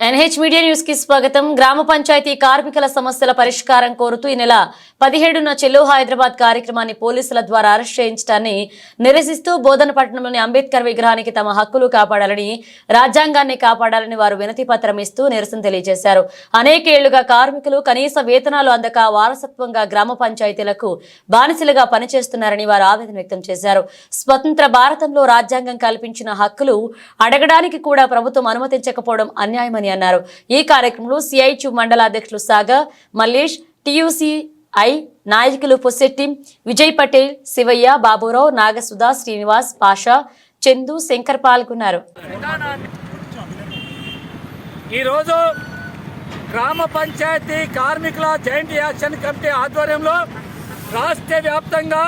NH media న్యూస్కి స్వాగతం. గ్రామ పంచాయతీ కార్మికుల సమస్యల పరిష్కారం కోరుతూ ఈ నెల పదిహేడున చెల్లో హైదరాబాద్ కార్యక్రమాన్ని పోలీసుల ద్వారా అరెస్ట్ చేయించడాన్ని నిరసిస్తూ బోధనపట్నంలోని అంబేద్కర్ విగ్రహానికి తమ హక్కులు కాపాడాలని రాజ్యాంగాన్ని కాపాడాలని వారు వినతి పత్రం ఇస్తూ నిరసన తెలియజేశారు. అనేక ఏళ్ళుగా కార్మికులు కనీస వేతనాలు అందక వారసత్వంగా గ్రామ పంచాయతీలకు బానిసలుగా పనిచేస్తున్నారని వారు ఆవేదన వ్యక్తం చేశారు. స్వతంత్ర భారతంలో రాజ్యాంగం కల్పించిన హక్కులు అడగడానికి కూడా ప్రభుత్వం అనుమతించకపోవడం అన్యాయమని అన్నారు. ఈ కార్యక్రమంలో సిఐచు మండల అధ్యక్షులు సాగర్ మల్లేష్ టియుసిఐ నాయకులు పొసెట్టి విజయ్ పటేల్ శివయ్య బాబురావు నాగసుధా శ్రీనివాస్ పాషా చందు శంకర్ పాల్గొన్నారు. ఈరోజు గ్రామ పంచాయతీ కార్మికుల జాయింట్ యాక్షన్ కమిటీ ఆధ్వర్యంలో రాష్ట్ర వ్యాప్తంగా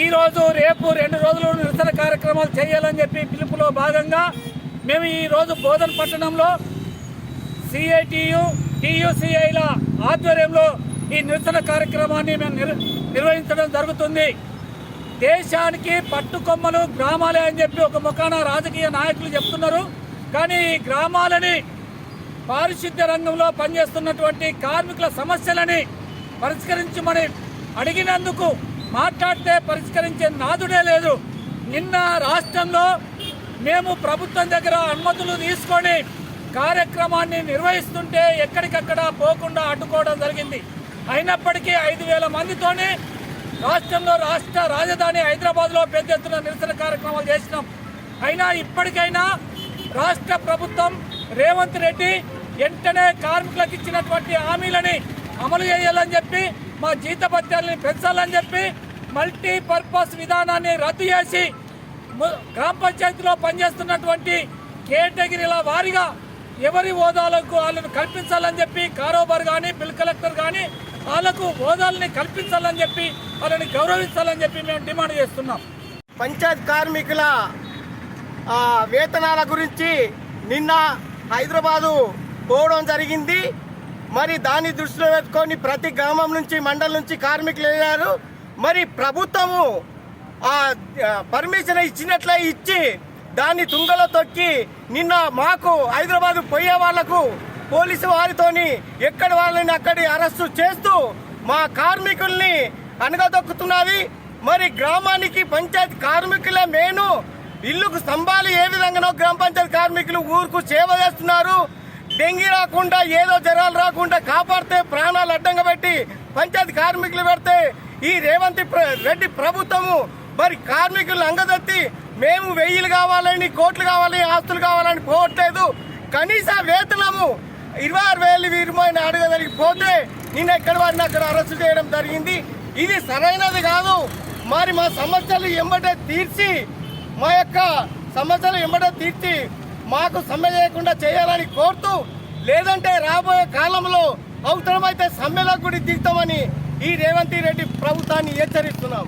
ఈరోజు రేపు రెండు రోజులు నిరసన కార్యక్రమాలు చేయాలని చెప్పి పిలుపులో భాగంగా మేము ఈరోజు బోధన పట్టణంలో సిఐటియు టియుసిఐల ఆధ్వర్యంలో ఈ నిరసన కార్యక్రమాన్ని మేము నిర్ నిర్వహించడం జరుగుతుంది. దేశానికి పట్టుకొమ్మలు గ్రామాలే అని చెప్పి ఒక ముఖాన రాజకీయ నాయకులు చెప్తున్నారు. కానీ ఈ గ్రామాలని పారిశుద్ధ్య రంగంలో పనిచేస్తున్నటువంటి కార్మికుల సమస్యలని పరిష్కరించమని అడిగినందుకు మాట్లాడితే పరిష్కరించే నాదుడే లేదు. నిన్న రాష్ట్రంలో మేము ప్రభుత్వం దగ్గర అనుమతులు తీసుకొని కార్యక్రమాన్ని నిర్వహిస్తుంటే ఎక్కడికక్కడ పోకుండా అడ్డుకోవడం జరిగింది. అయినప్పటికీ ఐదు వేల మందితోనే రాష్ట్రంలో రాష్ట్ర రాజధాని హైదరాబాద్లో పెద్ద ఎత్తున నిరసన కార్యక్రమాలు చేసినాం. అయినా ఇప్పటికైనా రాష్ట్ర ప్రభుత్వం రేవంత్ రెడ్డి వెంటనే కార్మికులకు ఇచ్చినటువంటి హామీలని అమలు చేయాలని చెప్పి మా జీతభత్యాలని పెంచాలని చెప్పి మల్టీపర్పస్ విధానాన్ని రద్దు చేసి గ్రామ పంచాయతీలో పనిచేస్తున్నటువంటి కేటగిరీల వారీగా ఎవరి హోదాలకు వాళ్ళని కల్పించాలని చెప్పి కారోబార్ కానీ బిల్ కలెక్టర్ కానీ వాళ్ళకు హోదాలని కల్పించాలని చెప్పి వాళ్ళని గౌరవించాలని చెప్పి మేము డిమాండ్ చేస్తున్నాం. పంచాయత్ కార్మికుల ఆ, వేతనాల గురించి నిన్న హైదరాబాదు పోవడం జరిగింది. మరి దాన్ని దృష్టిలో పెట్టుకొని ప్రతి గ్రామం నుంచి మండలం నుంచి కార్మికులు వెళ్ళారు. మరి ప్రభుత్వము ఆ పర్మిషన్ ఇచ్చినట్లే ఇచ్చి దాన్ని తుంగలో తొక్కి నిన్న మాకు హైదరాబాద్ పోయే వాళ్ళకు పోలీసు వారితోని ఎక్కడ వాళ్ళని అక్కడి అరెస్టు చేస్తూ మా కార్మికుల్ని అనగదొక్కుతున్నది మరి గ్రామానికి పంచాయతీ కార్మికులే మేను ఇల్లుకు స్తంభాలు ఏ విధంగానో గ్రామ పంచాయతీ కార్మికులు ఊరుకు సేవ చేస్తున్నారు. డెంగీ రాకుండా ఏదో జ్వరాలు రాకుండా కాపాడితే ప్రాణాలు అడ్డంగా పెట్టి పంచాయతీ కార్మికులు పెడితే ఈ రేవంత్ రెడ్డి ప్రభుత్వము మరి కార్మికులను అంగదత్తి మేము వెయ్యిలు కావాలని కోట్లు కావాలని ఆస్తులు కావాలని పోవట్లేదు. కనీస వేతనము ఇరవై ఆరు వేలు వీరిమైన అడగదలిగి పోతే నిన్న ఎక్కడ వారిని అక్కడ అరెస్ట్ చేయడం జరిగింది. ఇది సరైనది కాదు. మరి మా సమస్యలు ఎంబటే తీర్చి మా యొక్క సమస్యలు ఎంబటే తీర్చి మాకు సమ్మె చేయకుండా చేయాలని కోరుతూ లేదంటే రాబోయే కాలంలో అవసరమైతే సమ్మెలకు కూడా దిగుతామని ఈ రేవంత్ రెడ్డి ప్రభుత్వాన్ని హెచ్చరిస్తున్నాం.